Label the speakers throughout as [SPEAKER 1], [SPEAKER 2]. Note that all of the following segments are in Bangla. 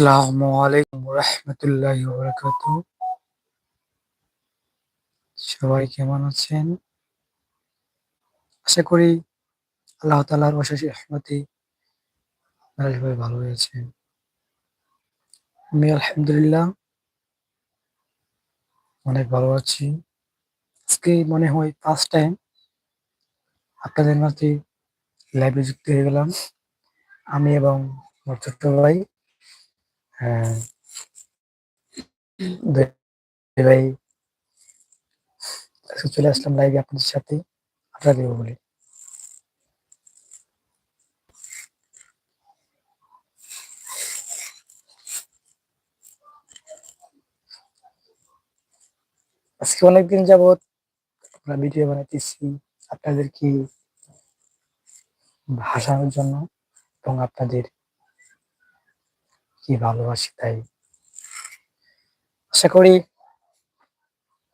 [SPEAKER 1] আসসালামু আলাইকুম রহমতুল্লাহ বরকাত সবাই কেমন আছেন? আশা করি আল্লাহ তালার অশেষ রহমতি আপনারা সবাই ভালো হয়েছেন আমি আলহামদুলিল্লাহ অনেক ভালো আছি। আজকে মনে হয় ফার্স্ট টাইম আপনাদের মাঝে লাইভে যুক্ত হয়ে গেলাম। আমি এবং আমার ছোট্ট ভাই। ভাই। চলে আসলাম লাইভে আপনাদের সাথে আড্ডা দেবো বলে। আজকে অনেকদিন যাবৎ আমরা ভিডিও বানাইতেছি আপনাদেরকে ভাসানোর জন্য এবং আপনাদের কি ভালোবাসি তাই। আশা করি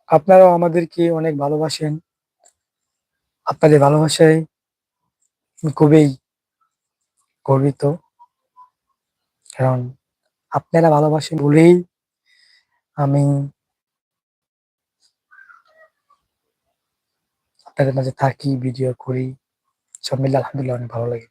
[SPEAKER 1] আপনারাও আমাদেরকে অনেক ভালোবাসেন। আপনাদের ভালোবাসায় খুবই গর্বিত। কারণ আপনারা ভালোবাসেন বলেই আমি আপনাদের মাঝে থাকি, ভিডিও করি। সব মিলে আলহামদুলিল্লাহ অনেক ভালো লাগে।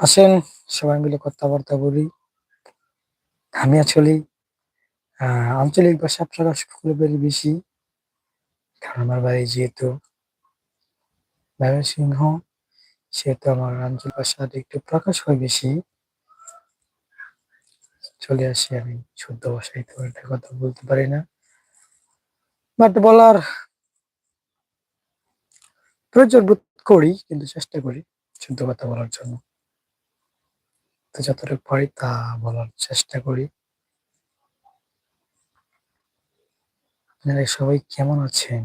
[SPEAKER 1] আসেন, সবাই মিলে কথাবার্তা বলি। আমি আসলে আঞ্চলিক ভাষা প্রকাশ করে বেশি, কারণ আমার বাড়ি যেহেতু সিংহ সেহেতু আমার আঞ্চলিক ভাষাটা একটু প্রকাশ হয় বেশি। চলে আসি আমি, শুদ্ধ ভাষায় তো একটা কথা বলতে পারি না। বাট বলার প্রয়োজন বোধ করি, কিন্তু চেষ্টা করি শুদ্ধ কথা বলার জন্য। যতটুকু পারি তা বলার চেষ্টা করি। আপনারা সবাই কেমন আছেন?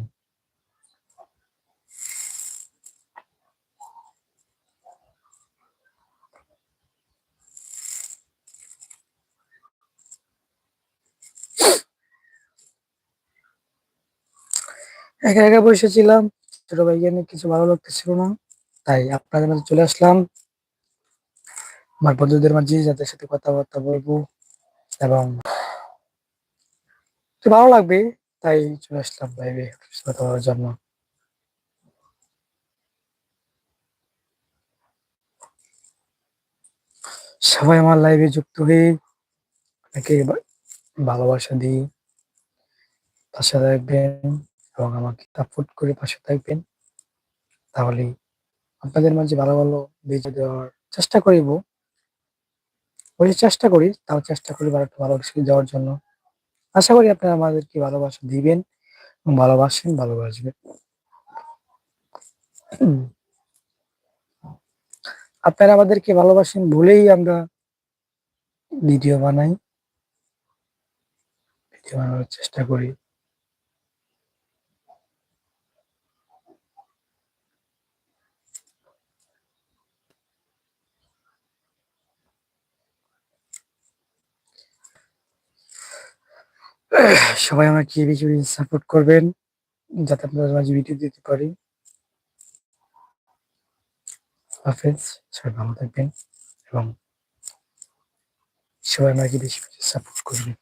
[SPEAKER 1] একা একা বসেছিলাম ছোট ভাইকে নিয়ে কিছু ভালো লাগতেছিল না, তাই আপনাদের মাঝে চলে আসলাম। আমার বন্ধুদের মাঝে যাদের সাথে কথাবার্তা বলব এবং ভালো লাগবে, তাই চলে আসলাম লাইভে কথা জন্য। সবাই আমার লাইভে যুক্ত হয়ে অনেকে ভালোবাসা দিই, পাশে থাকবেন এবং আমাকে সাপোর্ট করে পাশে থাকবেন। তাহলে আপনাদের মাঝে ভালো ভালো ভিডিও দেওয়ার চেষ্টা করিব। ওই চেষ্টা করি, তাও চেষ্টা করি ভালো ভালো কিছু দেওয়ার জন্য। আশা করি আপনারা আমাদেরকে ভালোবাসা দিবেন এবং ভালোবাসেন ভালোবাসবেন আপনারা আমাদেরকে ভালোবাসেন বলেই আমরা ভিডিও বানাই। ভিডিও বানানোর চেষ্টা করি। সবাই আমাকে বেশি বেশি সাপোর্ট করবেন, যাতে আপনাদের মাঝে ভিডিও দিতে পারি। হাফেজ, সবাই ভালো থাকবেন এবং সবাই আমাকে বেশি বেশি সাপোর্ট করবেন।